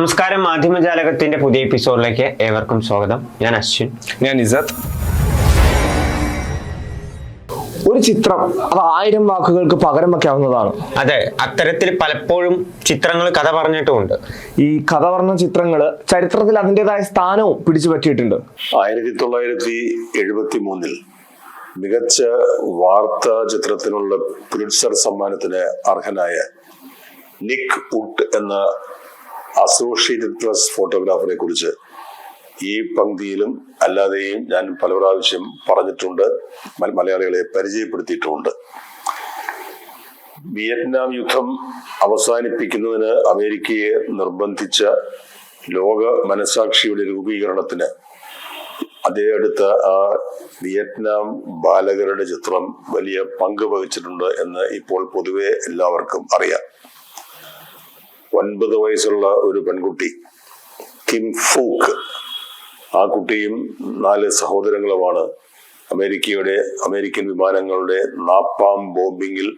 നമസ്കാരം. മാധ്യമജാലകത്തിന്റെ പുതിയ എപ്പിസോഡിലേക്ക് ഏവർക്കും സ്വാഗതം. ഞാൻ അശ്വിൻ. ഞാൻ ഇസത്ത് ഒരു ചിത്രം അത് ആയിരം വാക്കുകൾക്ക് പകരം വെക്കാവുന്നതാണ് അതെ അത്തരത്തിൽ പലപ്പോഴും ചിത്രങ്ങൾ കഥ പറഞ്ഞിട്ടുമുണ്ട്. ഈ കഥ പറഞ്ഞ ചിത്രങ്ങൾ ചരിത്രത്തിൽ അതിന്റെതായ സ്ഥാനവും പിടിച്ചു പറ്റിയിട്ടുണ്ട്. ആയിരത്തി തൊള്ളായിരത്തി എഴുപത്തി മൂന്നിൽ മികച്ച വാർത്താ ചിത്രത്തിനുള്ള പുലിറ്റ്സർ സമ്മാനത്തിന് അർഹനായ നിക് ഉട്ട് എന്ന അസോസിയേറ്റഡ് പ്രസ് ഫോട്ടോഗ്രാഫറെ കുറിച്ച് ഈ പങ്ക്തിയിലും അല്ലാതെയും ഞാൻ പല പ്രാവശ്യം പറഞ്ഞിട്ടുണ്ട് മലയാളികളെ പരിചയപ്പെടുത്തിയിട്ടുണ്ട്. വിയറ്റ്നാം യുദ്ധം അവസാനിപ്പിക്കുന്നതിന് അമേരിക്കയെ നിർബന്ധിച്ച ലോക മനസാക്ഷിയുടെ രൂപീകരണത്തിന് അദ്ദേഹം അടുത്ത ആ വിയറ്റ്നാം ബാലകരുടെ ചിത്രം വലിയ പങ്ക് വഹിച്ചിട്ടുണ്ട് എന്ന് ഇപ്പോൾ പൊതുവെ എല്ലാവർക്കും അറിയാം. ഒൻപത് വയസ്സുള്ള ഒരു പെൺകുട്ടി കിം ഫൂക്ക്. ആ കുട്ടിയും നാല് സഹോദരങ്ങളുമാണ്. അമേരിക്കയുടെ അമേരിക്കൻ വിമാനങ്ങളുടെ നാപ്പാം ബോംബിങ്ങിൽ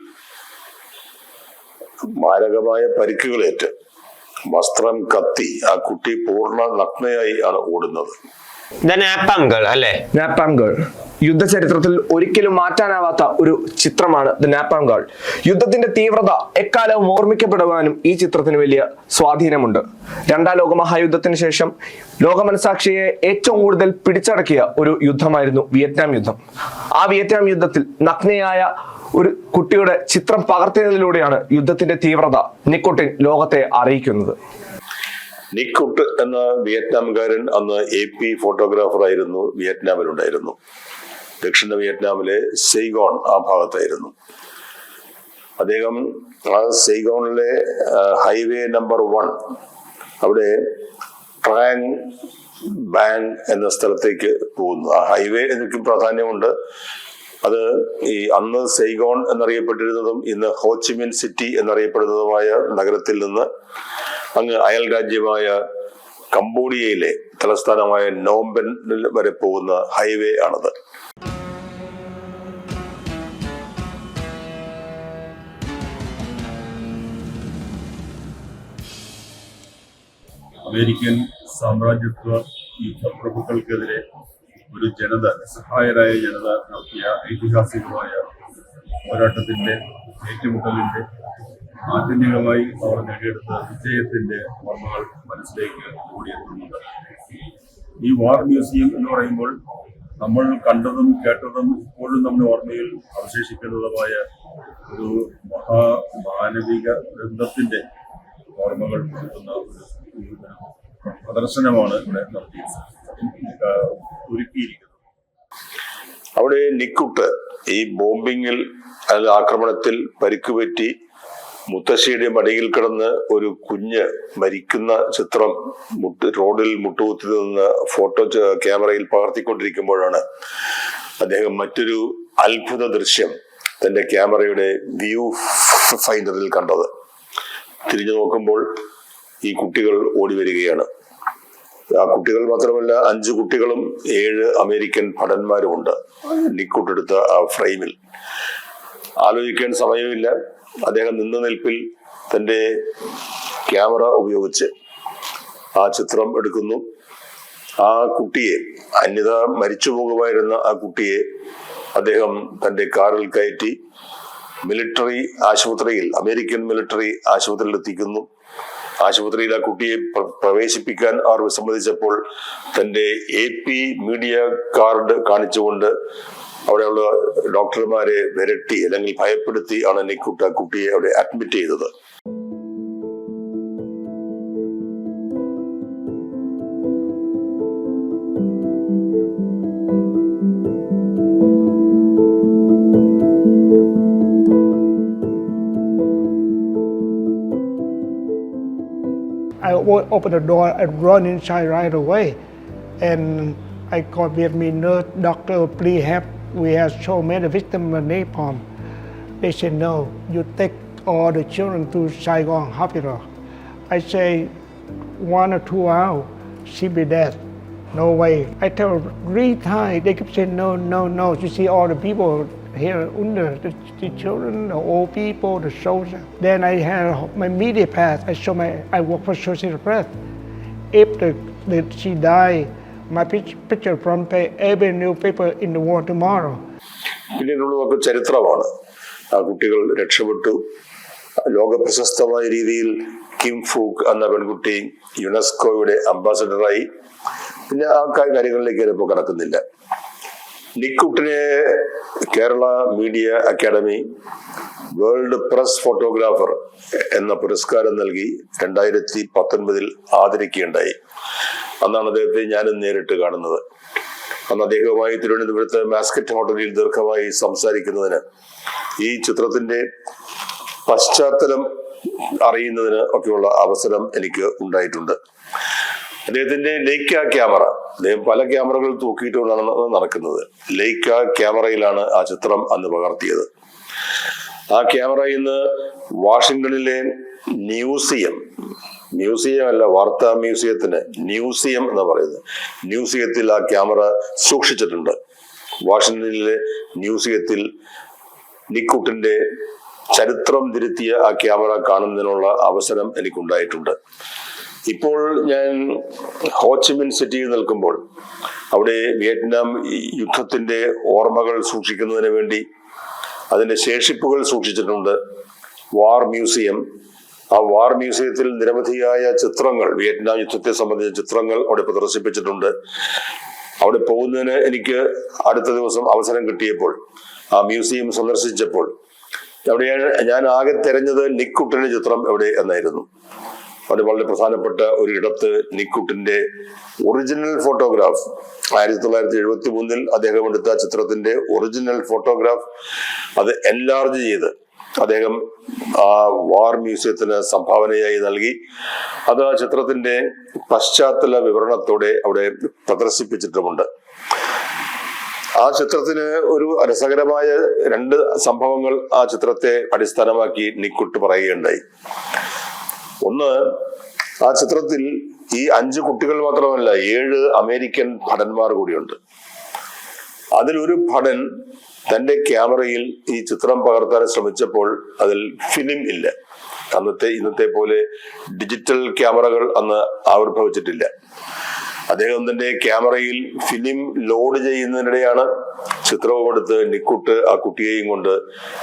മാരകമായ പരിക്കുകളേറ്റ് വസ്ത്രം കത്തി ആ കുട്ടി പൂർണ നഗ്നയായി ആണ് ഓടുന്നത്. നാപ്പാം ഗേൾ അല്ലേ? Napalm girl. യുദ്ധചരിത്രത്തിൽ ഒരിക്കലും മാറ്റാനാവാത്ത ഒരു ചിത്രമാണ് ദ നാപ്പാം ഗാൾ യുദ്ധത്തിന്റെ തീവ്രത എക്കാലവും ഓർമ്മിക്കപ്പെടുവാനും ഈ ചിത്രത്തിന് വലിയ സ്വാധീനമുണ്ട്. രണ്ടാം ലോക മഹായുദ്ധത്തിന് ശേഷം ലോകമനസാക്ഷിയെ ഏറ്റവും കൂടുതൽ പിടിച്ചടക്കിയ ഒരു യുദ്ധമായിരുന്നു വിയറ്റ്നാം യുദ്ധം. ആ വിയറ്റ്നാം യുദ്ധത്തിൽ നഗ്നയായ ഒരു കുട്ടിയുടെ ചിത്രം പകർത്തിയതിലൂടെയാണ് യുദ്ധത്തിന്റെ തീവ്രത നിക്കുട്ടിൻ ലോകത്തെ അറിയിക്കുന്നത്. നിക്കുട്ട് എന്ന വിയറ്റ്നാംകാരൻ അന്ന് എ പി ഫോട്ടോഗ്രാഫർ ആയിരുന്നു വിയറ്റ്നാമിലുണ്ടായിരുന്നു. ദക്ഷിണ വിയറ്റ്നാമിലെ സെയ്ഗോൺ ആ ഭാഗത്തായിരുന്നു. അദ്ദേഹം ആ സെയ്ഗോണിലെ ഹൈവേ നമ്പർ വൺ. അവിടെ ട്രാങ് ബാങ് എന്ന സ്ഥലത്തേക്ക് പോകുന്നു. ആ ഹൈവേ എനിക്ക് പ്രാധാന്യമുണ്ട്. അത് ഈ അന്ന് സെയ്ഗോൺ എന്നറിയപ്പെട്ടിരുന്നതും ഇന്ന് ഹോച്ചിമിൻ സിറ്റി എന്നറിയപ്പെടുന്നതുമായ നഗരത്തിൽ നിന്ന് അങ്ങ് അയൽ രാജ്യമായ കംബോഡിയയിലെ തലസ്ഥാനമായ നോംബൻ വരെ പോകുന്ന ഹൈവേ ആണത്. അമേരിക്കൻ സാമ്രാജ്യത്വ യുദ്ധപ്രഭുക്കൾക്കെതിരെ ഒരു ജനത നിസ്സഹായരായ ജനത നടത്തിയ ഐതിഹാസികമായ പോരാട്ടത്തിന്റെ ഏറ്റുമുട്ടലിന്റെ ആത്യന്തികമായി അവർ നേടിയെടുത്ത വിജയത്തിന്റെ ഓർമ്മകൾ മനസ്സിലേക്ക് ഓടിയെത്തുന്നുണ്ട്. ഈ വാർ മ്യൂസിയം എന്ന് പറയുമ്പോൾ നമ്മൾ കണ്ടതും കേട്ടതും ഇപ്പോഴും നമ്മുടെ ഓർമ്മയിൽ അവശേഷിക്കുന്നതുമായ ഒരു മഹാമാനവിക ബന്ധത്തിന്റെ ഓർമ്മകൾ ഒരു ഒരു പ്രദർശനമാണ് ഇവിടെ ഒരുക്കിയിരിക്കുന്നത്. അവിടെ നിക്കുട്ട് ഈ ബോംബിങ്ങിൽ അല്ല ആക്രമണത്തിൽ പരിക്കുപറ്റി മുത്തശ്ശിയുടെ മടിയിൽ കിടന്ന് ഒരു കുഞ്ഞ് മരിക്കുന്ന ചിത്രം മുട്ട് റോഡിൽ മുട്ടുകുത്തി നിന്ന് ഫോട്ടോ ക്യാമറയിൽ പകർത്തിക്കൊണ്ടിരിക്കുമ്പോഴാണ് അദ്ദേഹം മറ്റൊരു അത്ഭുത ദൃശ്യം തന്റെ ക്യാമറയുടെ വ്യൂ ഫൈൻഡറിൽ കണ്ടത്. തിരിഞ്ഞു നോക്കുമ്പോൾ ഈ കുട്ടികൾ ഓടി വരികയാണ്. ആ കുട്ടികൾ മാത്രമല്ല അഞ്ച് കുട്ടികളും ഏഴ് അമേരിക്കൻ ഭടന്മാരുമുണ്ട് നിക്കുട്ടെടുത്ത ആ ഫ്രെയിമിൽ. ആലോചിക്കാൻ സമയമില്ല. അദ്ദേഹം നിന്ന നിൽപ്പിൽ തന്റെ ക്യാമറ ഉപയോഗിച്ച് ആ ചിത്രം എടുക്കുന്നു. ആ കുട്ടിയെ അന്യത മരിച്ചു പോകുമായിരുന്ന ആ കുട്ടിയെ അദ്ദേഹം തന്റെ കാറിൽ കയറ്റി മിലിറ്ററി ആശുപത്രിയിൽ അമേരിക്കൻ മിലിറ്ററി ആശുപത്രിയിൽ എത്തിക്കുന്നു. ആശുപത്രിയിൽ ആ കുട്ടിയെ പ്രവേശിപ്പിക്കാൻ അവർ വിസമ്മതിച്ചപ്പോൾ തന്റെ എ പി മീഡിയ കാർഡ് കാണിച്ചുകൊണ്ട് അവിടെയുള്ള ഡോക്ടർമാരെ വിരട്ടി അല്ലെങ്കിൽ ഭയപ്പെടുത്തി ആണ് നിക്കുട്ട കുട്ടിയെ അവിടെ അഡ്മിറ്റ് ചെയ്തത്. I o- opened the door and run inside right away. And I called Vietnamese nurse, doctor, please help. We have so many victims of napalm. They said, no, you take all the children to Saigon Hospital. I say, one or two hours, she be dead. No way. I tell her three. They keep saying, no, no, no. You see all the people here under, the, the children, the old people, the soldiers. Then I had my media pass. I show my, I work for social Press. if the, the, she die, my picture from every newspaper in the world tomorrow. പിന്നീടുള്ളതൊക്കെ ചരിത്രമാണ് കുട്ടികൾ രക്ഷപ്പെട്ടു ലോക പ്രശസ്തമായ രീതിയിൽ Kim ഫൂക്ക് എന്ന പെൺകുട്ടി യുനെസ്കോയുടെ അംബാസഡറായി പിന്നെ ആ കാര്യങ്ങളിലേക്ക് ഇപ്പോൾ കടക്കുന്നില്ല നിക്കുട്ടിനെ Kerala media academy world press photographer എന്ന പുരസ്കാരം നൽകി രണ്ടായിരത്തി പത്തൊൻപതിൽ ആദരിക്കുകയുണ്ടായി. അന്നാണ് അദ്ദേഹത്തെ ഞാനും നേരിട്ട് കാണുന്നത്. അന്ന് അദ്ദേഹവുമായി തിരുവനന്തപുരത്ത് മാസ്കറ്റ് ഹോട്ടലിൽ ദീർഘമായി സംസാരിക്കുന്നതിന് ഈ ചിത്രത്തിന്റെ പശ്ചാത്തലം അറിയുന്നതിന് ഒക്കെയുള്ള അവസരം എനിക്ക് ഉണ്ടായിട്ടുണ്ട്. അദ്ദേഹത്തിന്റെ ലേക്ക ക്യാമറ അദ്ദേഹം പല ക്യാമറകൾ തൂക്കിയിട്ടുകൊണ്ടാണ് നടക്കുന്നത്. ലേക്ക ക്യാമറയിലാണ് ആ ചിത്രം അന്ന് പകർത്തിയത്. ആ ക്യാമറ ഇന്ന് വാഷിംഗ്ടണിലെ മ്യൂസിയം മ്യൂസിയം അല്ല വാർത്താ മ്യൂസിയത്തിന് മ്യൂസിയം എന്ന് പറയുന്നത്. മ്യൂസിയത്തിൽ ആ ക്യാമറ സൂക്ഷിച്ചിട്ടുണ്ട്. വാഷിംഗ്ടണിലെ മ്യൂസിയത്തിൽ നിക്കുട്ടിന്റെ ചരിത്രം തിരുത്തിയ ആ ക്യാമറ കാണുന്നതിനുള്ള അവസരം എനിക്കുണ്ടായിട്ടുണ്ട്. ഇപ്പോൾ ഞാൻ ഹോച്ചിമിൻ സിറ്റിയിൽ നിൽക്കുമ്പോൾ അവിടെ വിയറ്റ്നാം യുദ്ധത്തിന്റെ ഓർമ്മകൾ സൂക്ഷിക്കുന്നതിന് വേണ്ടി അതിന്റെ ശേഷിപ്പുകൾ സൂക്ഷിച്ചിട്ടുണ്ട്. War museum. ആ വാർ മ്യൂസിയത്തിൽ നിരവധിയായ ചിത്രങ്ങൾ വിയറ്റ്നാം യുദ്ധത്തെ സംബന്ധിച്ച ചിത്രങ്ങൾ അവിടെ പ്രദർശിപ്പിച്ചിട്ടുണ്ട്. അവിടെ പോകുന്നതിന് എനിക്ക് അടുത്ത ദിവസം അവസരം കിട്ടിയപ്പോൾ ആ മ്യൂസിയം സന്ദർശിച്ചപ്പോൾ അവിടെ ഞാൻ- ആകെ തെരഞ്ഞത് നിക്കുട്ടിന്റെ ചിത്രം എവിടെ എന്നായിരുന്നു. അവിടെ വളരെ പ്രധാനപ്പെട്ട ഒരു ഇടത്ത് നിക്കുട്ടിന്റെ ഒറിജിനൽ ഫോട്ടോഗ്രാഫ് ആയിരത്തി തൊള്ളായിരത്തി എഴുപത്തി മൂന്നിൽ അദ്ദേഹം എടുത്ത ചിത്രത്തിന്റെ ഒറിജിനൽ ഫോട്ടോഗ്രാഫ് അത് എൻലാർജ് ചെയ്ത് അദ്ദേഹം ആ വാർ മ്യൂസിയത്തിന് സംഭാവനയായി നൽകി. അത് ആ ചിത്രത്തിന്റെ പശ്ചാത്തല വിവരണത്തോടെ അവിടെ പ്രദർശിപ്പിച്ചിട്ടുമുണ്ട്. ആ ചിത്രത്തിന് ഒരു രസകരമായ രണ്ട് സംഭവങ്ങൾ ആ ചിത്രത്തെ അടിസ്ഥാനമാക്കി നിക്കുട്ട് പറയുകയുണ്ടായി. ഒന്ന് ആ ചിത്രത്തിൽ ഈ അഞ്ച് കുട്ടികൾ മാത്രമല്ല ഏഴ് അമേരിക്കൻ ഭടന്മാർ കൂടിയുണ്ട്. അതിലൊരു ഭടൻ തന്റെ ക്യാമറയിൽ ഈ ചിത്രം പകർത്താൻ ശ്രമിച്ചപ്പോൾ അതിൽ ഫിലിം ഇല്ല. അന്നത്തെ ഇന്നത്തെ പോലെ ഡിജിറ്റൽ ക്യാമറകൾ അന്ന് ആവിർഭവിച്ചിട്ടില്ല. അദ്ദേഹം തന്റെ ക്യാമറയിൽ ഫിലിം ലോഡ് ചെയ്യുന്നതിനിടെയാണ് ചിത്രവും എടുത്ത് നിക്കുട്ട് ആ കുട്ടിയെയും കൊണ്ട്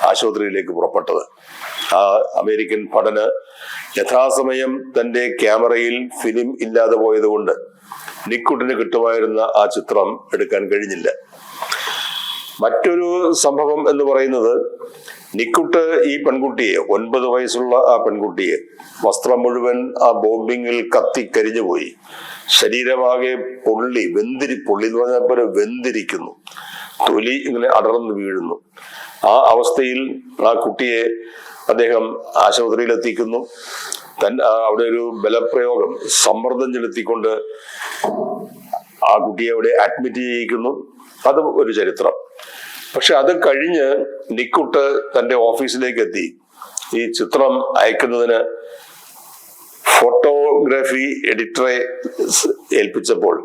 ആശുപത്രിയിലേക്ക് പുറപ്പെട്ടത്. ആ അമേരിക്കൻ പഠന യഥാസമയം തന്റെ ക്യാമറയിൽ ഫിലിം ഇല്ലാതെ പോയതുകൊണ്ട് നിക്കുട്ടിന് കിട്ടുമായിരുന്ന ആ ചിത്രം എടുക്കാൻ കഴിഞ്ഞില്ല. മറ്റൊരു സംഭവം എന്ന് പറയുന്നത് നിക്കുട്ട് ഈ പെൺകുട്ടിയെ ഒൻപത് വയസ്സുള്ള ആ പെൺകുട്ടിയെ വസ്ത്രം മുഴുവൻ ആ ബോംബിങ്ങിൽ കത്തി കരിഞ്ഞുപോയി. ശരീരമാകെ പൊള്ളി വെന്തിരി പൊള്ളി എന്ന് പറഞ്ഞാൽ പോലെ വെന്തിരിക്കുന്നു. തൊലി ഇങ്ങനെ അടർന്നു വീഴുന്നു. ആ അവസ്ഥയിൽ ആ കുട്ടിയെ അദ്ദേഹം ആശുപത്രിയിൽ എത്തിക്കുന്നു തൻ അവിടെ ഒരു ബലപ്രയോഗം സമ്മർദ്ദം ചെലുത്തിക്കൊണ്ട് ആ കുട്ടിയെ അവിടെ അഡ്മിറ്റ് ചെയ്യിക്കുന്നു. അത് ഒരു ചരിത്രം. പക്ഷെ അത് കഴിഞ്ഞ് നിക്കുട്ട് തന്റെ ഓഫീസിലേക്ക് എത്തി ഈ ചിത്രം അയക്കുന്നതിന് ഫോട്ടോഗ്രാഫി എഡിറ്ററെ ഏൽപ്പിച്ചപ്പോൾ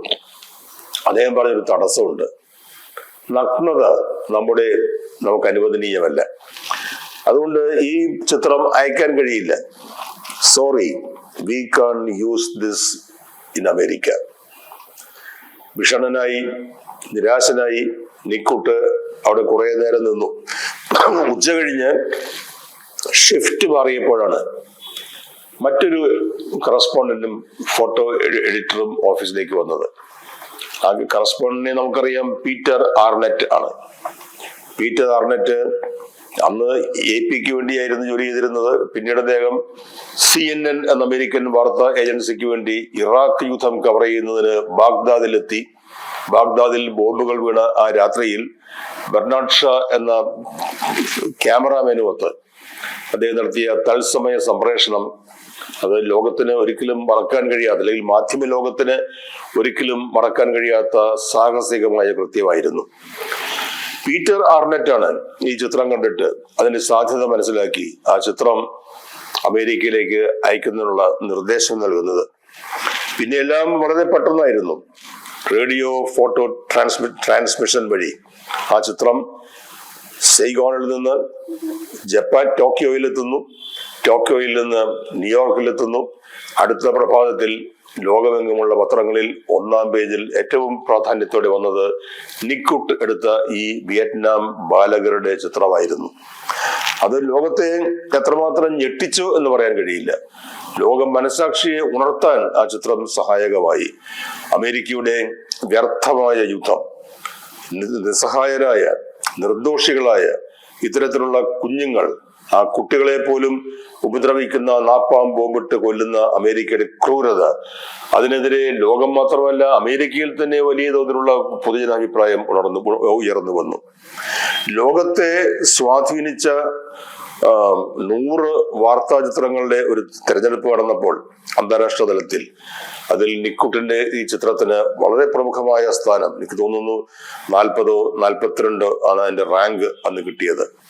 അദ്ദേഹം പറഞ്ഞൊരു തടസ്സമുണ്ട്. നഗ്നത നമ്മുടെ നമുക്ക് അനുവദനീയമല്ല. അതുകൊണ്ട് ഈ ചിത്രം അയക്കാൻ കഴിയില്ല. Sorry we can't use this in America ഭീഷണനായി നിരാശനായി നിക്കുട്ട് അവിടെ കുറെ നേരം നിന്നു. ഉച്ച കഴിഞ്ഞ് ഷിഫ്റ്റ് മാറിയപ്പോഴാണ് മറ്റൊരു കറസ്പോണ്ടന്റും ഫോട്ടോ എഡിറ്ററും ഓഫീസിലേക്ക് വന്നത്. ആ കറസ്പോണ്ടന്റിനെ നമുക്കറിയാം പീറ്റർ ആർനെറ്റ് ആണ്. പീറ്റർ ആർനെറ്റ് അന്ന് എ പിക്ക് വേണ്ടിയായിരുന്നു ജോലി ചെയ്തിരുന്നത്. പിന്നീട് അദ്ദേഹം സി എൻ എൻ എന്ന അമേരിക്കൻ വാർത്താ ഏജൻസിക്ക് വേണ്ടി ഇറാഖ് യുദ്ധം കവർ ചെയ്യുന്നതിന് ബാഗ്ദാദിലെത്തി. ബാഗ്ദാദിൽ ബോംബുകൾ വീണ ആ രാത്രിയിൽ ബെർണാഡ് ഷാ എന്ന ക്യാമറാമാനുമൊത്ത് അദ്ദേഹം നടത്തിയ തത്സമയ സംപ്രേഷണം. അത് ലോകത്തിന് ഒരിക്കലും മറക്കാൻ കഴിയാത്ത അല്ലെങ്കിൽ മാധ്യമ ലോകത്തിന് ഒരിക്കലും മറക്കാൻ കഴിയാത്ത സാഹസികമായ കൃത്യമായിരുന്നു. പീറ്റർ ആർനെറ്റ് ആണ് ഈ ചിത്രം കണ്ടിട്ട് അതിന്റെ സാധ്യത മനസ്സിലാക്കി ആ ചിത്രം അമേരിക്കയിലേക്ക് അയക്കുന്നതിനുള്ള നിർദ്ദേശം നൽകുന്നത്. പിന്നെ എല്ലാം വളരെ പെട്ടെന്നായിരുന്നു. റേഡിയോ ഫോട്ടോ ട്രാൻസ്മി ട്രാൻസ്മിഷൻ വഴി ആ ചിത്രം സെയ്ഗോണിൽ നിന്ന് ജപ്പാൻ ടോക്കിയോയിലെത്തുന്നു. ടോക്കിയോയിൽ നിന്ന് ന്യൂയോർക്കിലെത്തുന്നു. അടുത്ത പ്രഭാതത്തിൽ ലോകമെങ്ങുമുള്ള പത്രങ്ങളിൽ ഒന്നാം പേജിൽ ഏറ്റവും പ്രാധാന്യത്തോടെ വന്നത് നിക്കുട്ട് എടുത്ത ഈ വിയറ്റ്നാം ബാലകരുടെ ചിത്രമായിരുന്നു. അത് ലോകത്തെ എത്രമാത്രം ഞെട്ടിച്ചു എന്ന് പറയാൻ കഴിയില്ല. ലോകം മനസാക്ഷിയെ ഉണർത്താൻ ആ ചിത്രം സഹായകമായി. അമേരിക്കയുടെ വ്യർത്ഥമായ യുദ്ധം നിസ്സഹായരായ നിർദോഷികളായ ഇത്തരത്തിലുള്ള കുഞ്ഞുങ്ങൾ ആ കുട്ടികളെ പോലും ഉപദ്രവിക്കുന്ന നാപ്പാം ബോംബിട്ട് കൊല്ലുന്ന അമേരിക്കയുടെ ക്രൂരത. അതിനെതിരെ ലോകം മാത്രമല്ല അമേരിക്കയിൽ തന്നെ വലിയ തോതിലുള്ള പൊതുജനാഭിപ്രായം ഉണർന്നു ഉയർന്നു വന്നു. ലോകത്തെ സ്വാധീനിച്ച നൂറ് വാർത്താ ചിത്രങ്ങളുടെ ഒരു തെരഞ്ഞെടുപ്പ് നടന്നപ്പോൾ അന്താരാഷ്ട്ര തലത്തിൽ അതിൽ നിക്കുട്ടിന്റെ ഈ ചിത്രത്തിന് വളരെ പ്രമുഖമായ സ്ഥാനം. എനിക്ക് തോന്നുന്നു നാൽപ്പതോ നാൽപ്പത്തിരണ്ടോ ആണ് അതിന്റെ റാങ്ക് അന്ന് കിട്ടിയത്.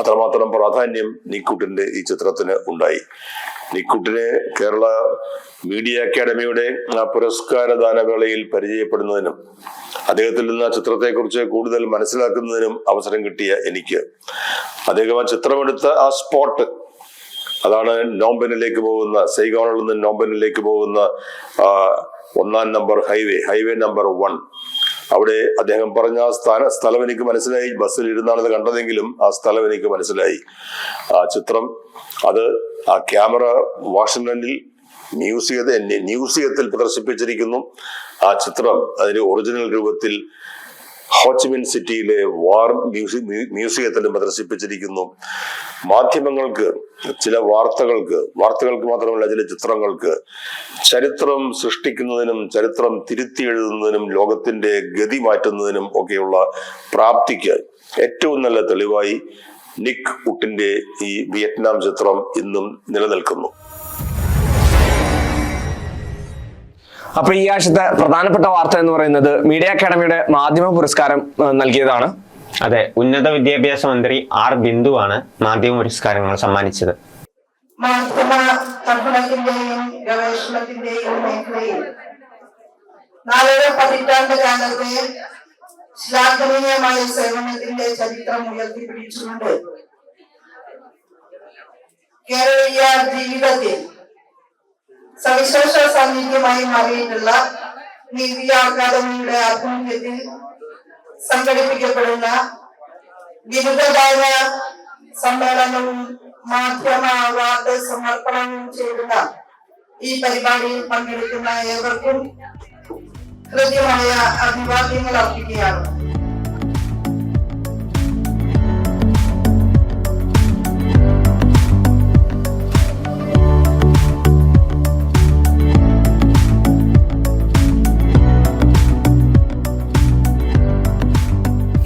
അത്രമാത്രം പ്രാധാന്യം നിക്കുട്ടിന്റെ ഈ ചിത്രത്തിന് ഉണ്ടായി. നിക്കുട്ടിനെ കേരള മീഡിയ അക്കാദമിയുടെ പുരസ്കാരദാന വേളയിൽ പരിചയപ്പെടുന്നതിനും അദ്ദേഹത്തിൽ നിന്ന് ആ ചിത്രത്തെക്കുറിച്ച് കൂടുതൽ മനസ്സിലാക്കുന്നതിനും അവസരം കിട്ടിയ എനിക്ക്. അദ്ദേഹം ആ ചിത്രമെടുത്ത ആ സ്പോട്ട് അതാണ് നോമ്പനിലേക്ക് പോകുന്ന സൈഗോണിൽ നിന്ന് നോമ്പനിലേക്ക് പോകുന്ന ഒന്നാം number highway highway number one. അവിടെ അദ്ദേഹം പറഞ്ഞ ആ സ്ഥാന സ്ഥലം എനിക്ക് മനസ്സിലായി. ബസ്സിൽ ഇരുന്നാണത് കണ്ടതെങ്കിലും ആ സ്ഥലം എനിക്ക് മനസ്സിലായി. ആ ചിത്രം അത് ആ ക്യാമറ വാഷിംഗ്ടണിൽ മ്യൂസിയത്തെ മ്യൂസിയത്തിൽ പ്രദർശിപ്പിച്ചിരിക്കുന്നു. ആ ചിത്രം അതിന്റെ ഒറിജിനൽ രൂപത്തിൽ ഹോച്ചിമിൻ സിറ്റിയിലെ വാർ മ്യൂസി മ്യൂസിയത്തിലും പ്രദർശിപ്പിച്ചിരിക്കുന്നു. മാധ്യമങ്ങൾക്ക് ചില വാർത്തകൾക്ക് വാർത്തകൾക്ക് മാത്രമല്ല ചില ചിത്രങ്ങൾക്ക് ചരിത്രം സൃഷ്ടിക്കുന്നതിനും ചരിത്രം തിരുത്തി എഴുതുന്നതിനും ലോകത്തിന്റെ ഗതി മാറ്റുന്നതിനും ഒക്കെയുള്ള പ്രാപ്തിക്ക് ഏറ്റവും നല്ല തെളിവായി നിക് ഉട്ടിന്റെ ഈ വിയറ്റ്നാം ചിത്രം ഇന്നും നിലനിൽക്കുന്നു. അപ്പൊ ഈ ആഴ്ചത്തെ പ്രധാനപ്പെട്ട വാർത്ത എന്ന് പറയുന്നത് മീഡിയ അക്കാദമിയുടെ മാധ്യമ പുരസ്കാരം നൽകിയതാണ്. അതെ ഉന്നത വിദ്യാഭ്യാസ മന്ത്രി ആർ ബിന്ദുവാണ് മാധ്യമ പുരസ്കാരങ്ങൾ സമ്മാനിച്ചത്. മാധ്യമ പഠനത്തിന്റെയും ഗവേഷണത്തിന്റെയും മേഖലയിൽ നാലര പതിറ്റാണ്ട് കാലത്തെ ശ്ലാഘനീയമായ സേവനത്തിന്റെ ചരിത്രം ഉയർത്തിപ്പിടിച്ചുകൊണ്ട് കേരളീയ ജീവിതത്തിൽ സവിശേഷ സാന്നിധ്യമായി മാറിയിട്ടുള്ള നീതി അക്കാദമിയുടെ ആഭിമുഖ്യത്തിൽ സംഘടിപ്പിക്കപ്പെടുന്ന ബിരുദദാന സമ്മേളനവും മാധ്യമ അവാർഡ് സമർപ്പണവും ചെയ്യുന്ന ഈ പരിപാടിയിൽ പങ്കെടുക്കുന്ന ഏവർക്കും ഹൃദ്യമായ അഭിവാദ്യങ്ങൾ അർപ്പിക്കുകയാണ്.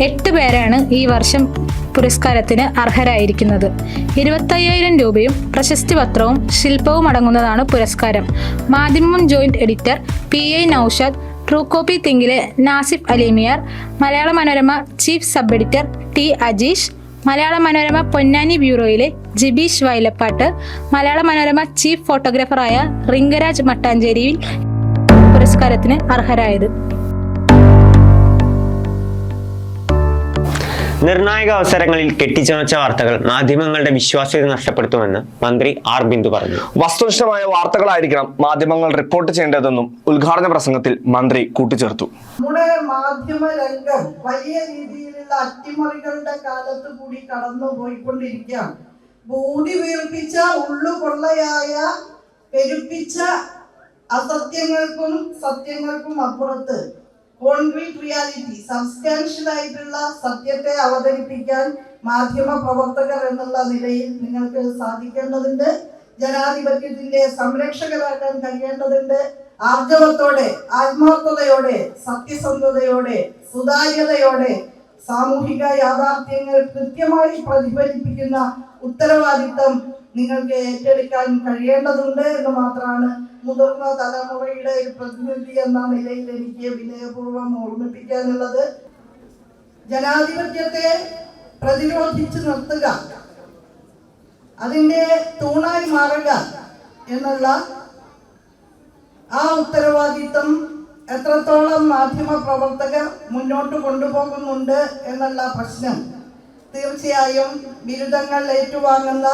എട്ട് പേരാണ് ഈ വർഷം പുരസ്കാരത്തിന് അർഹരായിരിക്കുന്നത്. ഇരുപത്തയ്യായിരം രൂപയും പ്രശസ്തി പത്രവും ശില്പവും അടങ്ങുന്നതാണ് പുരസ്കാരം. Madhyamam joint editor P I Naushad true copy തിങ്കിലെ Nasif Alimiyar Malayala Manorama chief sub editor T Ajeesh Malayala Manorama Ponnani ബ്യൂറോയിലെ Jibeesh വയലപ്പാട്ട് Malayala Manorama chief ഫോട്ടോഗ്രാഫറായ റിംഗരാജ് മട്ടാഞ്ചേരിയിൽ പുരസ്കാരത്തിന് അർഹരായത്. നിർണായക അവസരങ്ങളിൽ കെട്ടിച്ചമച്ച വാർത്തകൾ മാധ്യമങ്ങളുടെ വിശ്വാസ്യത നഷ്ടപ്പെടുത്തുമെന്ന് മന്ത്രി ആർ ബിന്ദു പറഞ്ഞു. വസ്തുനിഷ്ഠമായ വാർത്തകളായിരിക്കണം മാധ്യമങ്ങൾ റിപ്പോർട്ട് ചെയ്യേണ്ടതെന്നും ഉദ്ഘാടന പ്രസംഗത്തിൽ മന്ത്രി കൂട്ടിച്ചേർത്തു. നമ്മുടെ മാധ്യമ രംഗം വലിയ രീതിയിലുള്ള അട്ടിമറികളുടെ കാലത്ത് കൂടി കടന്നു പോയിക്കൊണ്ടിരിക്കുകയാണ് ബോഡി വീർപ്പിച്ച ഉള്ളുകൊള്ളയായ പെരുപ്പിച്ച അസത്യങ്ങൾക്കും സത്യങ്ങൾക്കും അപ്പുറത്ത് കോൺക്രീറ്റ് റിയാലിറ്റി സബ്സ്റ്റാൻഷ്യൽ ആയിട്ടുള്ള സത്യത്തെ അവതരിപ്പിക്കാൻ മാധ്യമ പ്രവർത്തകർ എന്നുള്ള നിലയിൽ നിങ്ങൾക്ക് സാധിക്കേണ്ടതുണ്ട്. ജനാധിപത്യത്തിന്റെ സംരക്ഷകരാക്കാൻ കഴിയേണ്ടതുണ്ട്. ആർജവത്തോടെ ആത്മാർത്ഥതയോടെ സത്യസന്ധതയോടെ സുതാര്യതയോടെ സാമൂഹിക യാഥാർത്ഥ്യങ്ങൾ കൃത്യമായി പ്രതിഫലിപ്പിക്കുന്ന ഉത്തരവാദിത്തം നിങ്ങൾക്ക് ഏറ്റെടുക്കാൻ കഴിയേണ്ടതുണ്ട് എന്ന് മാത്രമാണ് മുതിർന്ന തലമുറയുടെ ഒരു പ്രതിനിധി എന്ന നിലയിൽ എനിക്ക് വിനയപൂർവം ഓർമ്മിപ്പിക്കാനുള്ളത്. ജനാധിപത്യത്തെ പ്രതിരോധിച്ചു നിർത്തുക അതിന്റെ തൂണായി മാറുക എന്നുള്ള ആ ഉത്തരവാദിത്വം എത്രത്തോളം മാധ്യമ പ്രവർത്തകർ മുന്നോട്ട് കൊണ്ടുപോകുന്നുണ്ട് എന്നുള്ള പ്രശ്നം തീർച്ചയായും ബിരുദങ്ങൾ ഏറ്റുവാങ്ങുന്ന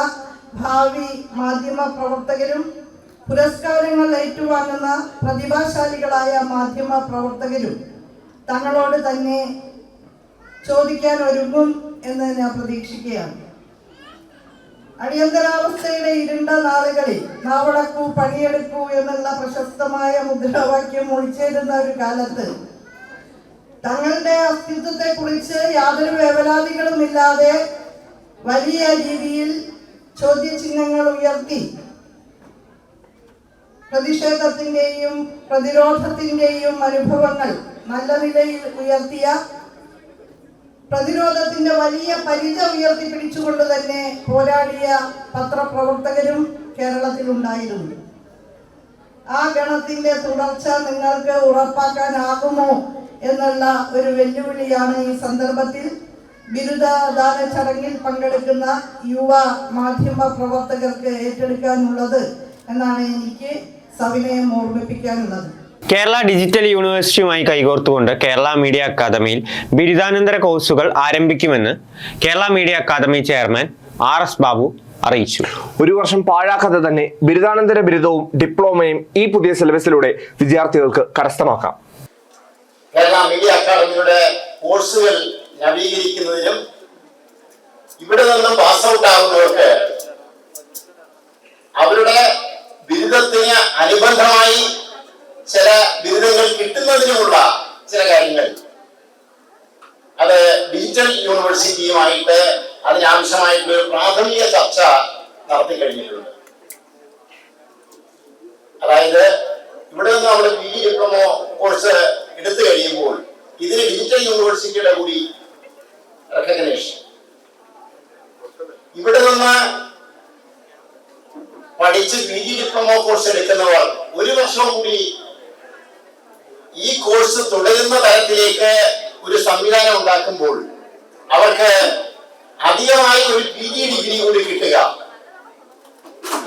ഭാവി മാധ്യമ പ്രവർത്തകരും പുരസ്കാരങ്ങൾ ഏറ്റുവാങ്ങുന്ന പ്രതിഭാശാലികളായ മാധ്യമ പ്രവർത്തകരും തങ്ങളോട് തന്നെ ചോദിക്കാൻ ഒരുങ്ങും എന്ന് ഞാൻ പ്രതീക്ഷിക്കുകയാണ്. അടിയന്തരാവസ്ഥയുടെ ഇരുണ്ട നാളുകളിൽ നാവടക്കൂ പണിയെടുക്കൂ എന്നുള്ള പ്രശസ്തമായ മുദ്രാവാക്യം ഒളിച്ചേരുന്ന ഒരു കാലത്ത് തങ്ങളുടെ അസ്തിത്വത്തെ കുറിച്ച് യാതൊരു വേവലാതികളും ഇല്ലാതെ വലിയ രീതിയിൽ ചോദ്യചിഹ്നങ്ങൾ ഉയർത്തി. പ്രതിഷേധത്തിന്റെയും പ്രതിരോധത്തിന്റെയും അനുഭവങ്ങൾ നല്ല നിലയിൽ ഉയർത്തിയ പ്രതിരോധത്തിന്റെ വലിയ പരിച ഉയർത്തിപ്പിടിച്ചുകൊണ്ട് തന്നെ പോരാടിയ പത്രപ്രവർത്തകരും കേരളത്തിലുണ്ടായിരുന്നു. ആ ഗണത്തിന്റെ തുടർച്ച നിങ്ങൾക്ക് ഉറപ്പാക്കാനാകുമോ എന്നുള്ള ഒരു വെല്ലുവിളിയാണ് ഈ സന്ദർഭത്തിൽ ബിരുദദാന ചടങ്ങിൽ പങ്കെടുക്കുന്ന യുവ മാധ്യമ പ്രവർത്തകർക്ക് ഏറ്റെടുക്കാനുള്ളത് എന്നാണ് എനിക്ക് സവിനയം ഓർമ്മിപ്പിക്കാനുള്ളത്. കേരള ഡിജിറ്റൽ യൂണിവേഴ്സിറ്റിയുമായി കൈകോർത്തുകൊണ്ട് കേരള മീഡിയ അക്കാദമിയിൽ ബിരുദാനന്തര കോഴ്സുകൾ ആരംഭിക്കുമെന്ന് Kerala media academy chairman R S Babu അറിയിച്ചു. ഒരു വർഷം പാഴാക്കാതെ തന്നെ ബിരുദാനന്തര ബിരുദവും ഡിപ്ലോമയും ഈ പുതിയ സിലബസിലൂടെ വിദ്യാർത്ഥികൾക്ക് കരസ്ഥമാക്കാം. കേരള മീഡിയ അക്കാദമിയുടെ കോഴ്സുകൾ നവീകരിക്കുന്നതിനും ഇവിടെ നിന്നും പാസ് ഔട്ട് ആകുന്നവർക്ക് അവരുടെ ബിരുദത്തിന് അനുബന്ധമായി ചില ബിരുദങ്ങൾ കിട്ടുന്നതിനുമുള്ള ചില കാര്യങ്ങൾ. അത് ഡിജിറ്റൽ യൂണിവേഴ്സിറ്റിയുമായിട്ട് അതിനാവശ്യമായിട്ടുള്ള പ്രാഥമിക ചർച്ച നടത്തി കഴിഞ്ഞിട്ടുണ്ട്. അതായത് ഇവിടെ നിന്ന് നമ്മൾ പി ഡിപ്ലോമോ കോഴ്സ് എടുത്തു കഴിയുമ്പോൾ ഇതിന് ഡിജിറ്റൽ യൂണിവേഴ്സിറ്റിയുടെ കൂടി റെക്കഗ്നേഷൻ ഇവിടെ നിന്ന് പഠിച്ച് പി ജി ഡിപ്ലോമ കോഴ്സ് എടുക്കുന്നവർ ഒരു വർഷം കൂടി ഈ കോഴ്സ് തുടരുന്ന തരത്തിലേക്ക് ഒരു സംവിധാനം ഉണ്ടാക്കുമ്പോൾ അവർക്ക് അധികമായി ഒരു പി ജി ഡിഗ്രി കൂടി കിട്ടുക.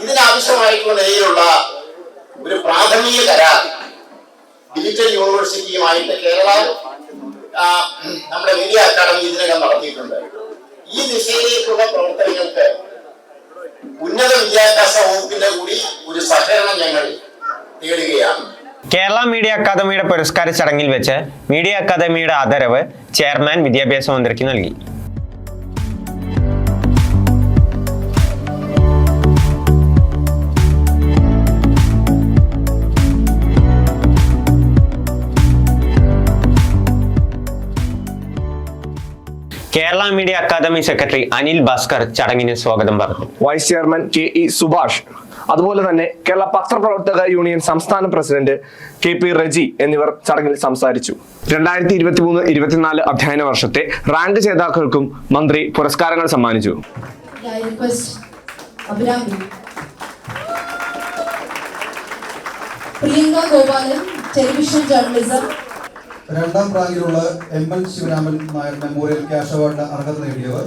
ഇതിനാവശ്യമായിട്ടുള്ള നിലയിലുള്ള ഒരു പ്രാഥമിക കരാർ. ഡിജിറ്റൽ യൂണിവേഴ്സിറ്റിയുമായിട്ട് കേരള നമ്മുടെ മീഡിയ അക്കാദമി ഇതിനകം നടത്തിയിട്ടുണ്ട്. ഈ ദിശയിലേക്കുള്ള പ്രവർത്തനങ്ങൾക്ക് ഉന്നത വിദ്യാഭ്യാസ വകുപ്പിന്റെ കൂടി ഒരു സഹകരണം ഞങ്ങൾ തേടുകയാണ്. കേരള മീഡിയ അക്കാദമിയുടെ പുരസ്കാര ചടങ്ങിൽ വെച്ച് മീഡിയ അക്കാദമിയുടെ ആദരവ് ചെയർമാൻ വിദ്യാഭ്യാസ മന്ത്രിക്ക് നൽകി. Kerala media academy secretary Anil Bhaskar ചടങ്ങിന് സ്വാഗതം പറഞ്ഞു vice chairman K E Subhash അതുപോലെ തന്നെ കേരള പത്രപ്രവർത്തക യൂണിയൻ സംസ്ഥാന പ്രസിഡന്റ് കെ പി റജി എന്നിവർ ചടങ്ങിൽ സംസാരിച്ചു രണ്ടായിരത്തി ഇരുപത്തി മൂന്ന് ഇരുപത്തിനാല് അധ്യയന വർഷത്തെ റാങ്ക് ജേതാക്കൾക്കും മന്ത്രി പുരസ്കാരങ്ങൾ സമ്മാനിച്ചു പ്രിയങ്ക ഗോപാലൻ ടെലിവിഷൻ ജേർണലിസം. രണ്ടാം റാങ്കിലുള്ള M L Sivaraman Nair memorial cash അവാർഡിന് അർഹത നേടിയവർ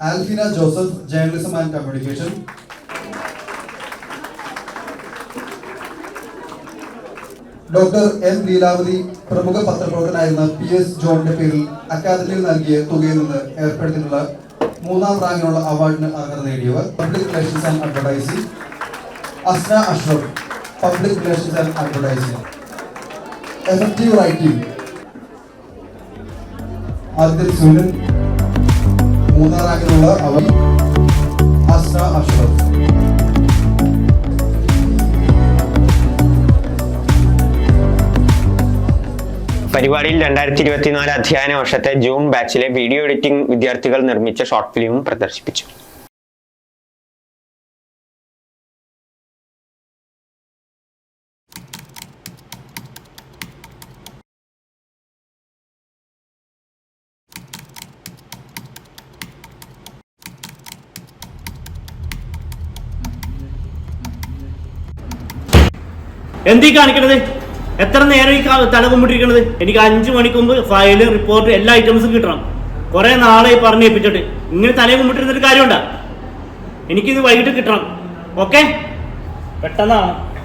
Alphina Joseph journalism and communication. Doctor M Leelavathi പ്രമുഖ പത്രപ്രവർത്തനായിരുന്ന പി എസ് ജോണിന്റെ പേരിൽ അക്കാദമിയിൽ നൽകിയ തുകയിൽ നിന്ന് ഏർപ്പെടുത്തിയിട്ടുള്ള മൂന്നാം റാങ്കിനുള്ള അവാർഡിന് അർഹത നേടിയവർ public relations and advertising Asna Ashraf public relations and advertising effective writing. ആദ്യത്തെ സൂര്യൻ മൂന്നാം റാങ്കിലുള്ള അവർ പരിപാടിയിൽ രണ്ടായിരത്തി ഇരുപത്തിനാല് അധ്യയന വർഷത്തെ ജൂൺ ബാച്ചിലെ വീഡിയോ എഡിറ്റിംഗ് വിദ്യാർത്ഥികൾ നിർമ്മിച്ച ഷോർട്ട് ഫിലിമും പ്രദർശിപ്പിച്ചു. എന്തീ കാണിക്കണത്? എത്ര നേരം ഈ തല കുമ്പിട്ടിരിക്കണത് എനിക്ക് അഞ്ചു മണിക്ക് മുമ്പ് ഫയൽ റിപ്പോർട്ട് എല്ലാ ഐറ്റംസും കിട്ടണം. കുറെ നാളെ പറഞ്ഞ് ഏൽപ്പിച്ചിട്ട്. ഇങ്ങനെ തലയെ കുമ്പിട്ടിരുന്നിട്ട് കാര്യമുണ്ടാ? എനിക്കിത് വൈകിട്ട് കിട്ടണം. ഓക്കെ പെട്ടെന്നാണ്.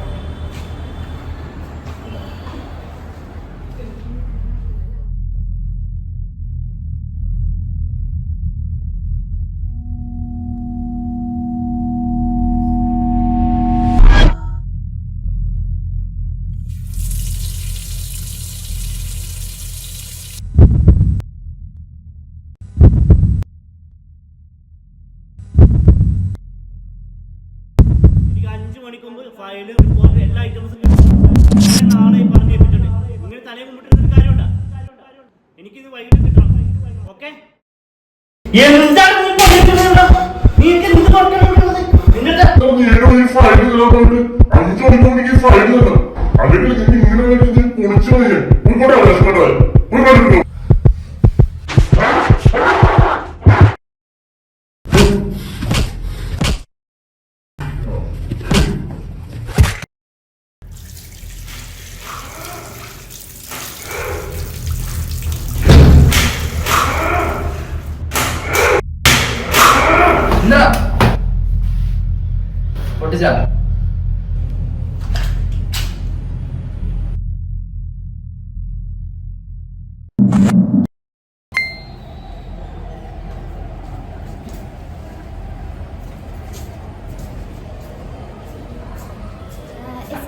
അഞ്ചു മണിക്കൂർ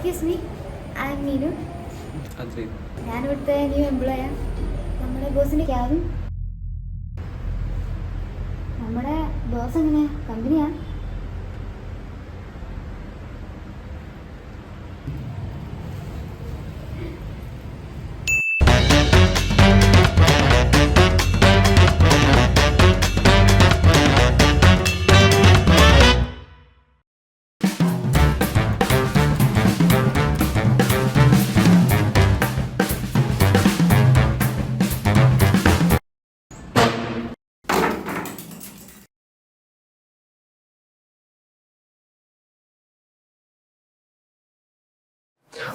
excuse me I M Meenu ഞാൻ ഇവിടുത്തെ ന്യൂ എംപ്ലോയ നമ്മുടെ ബോസിന്റെ ക്യാബിൻ നമ്മുടെ ബോസ് എങ്ങനെ? കമ്പനിയാ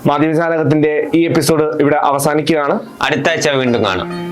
മാധ്യമജാലകത്തിന്റെ ഈ എപ്പിസോഡ് ഇവിടെ അവസാനിക്കുകയാണ്. അടുത്ത ആഴ്ച വീണ്ടും കാണാം.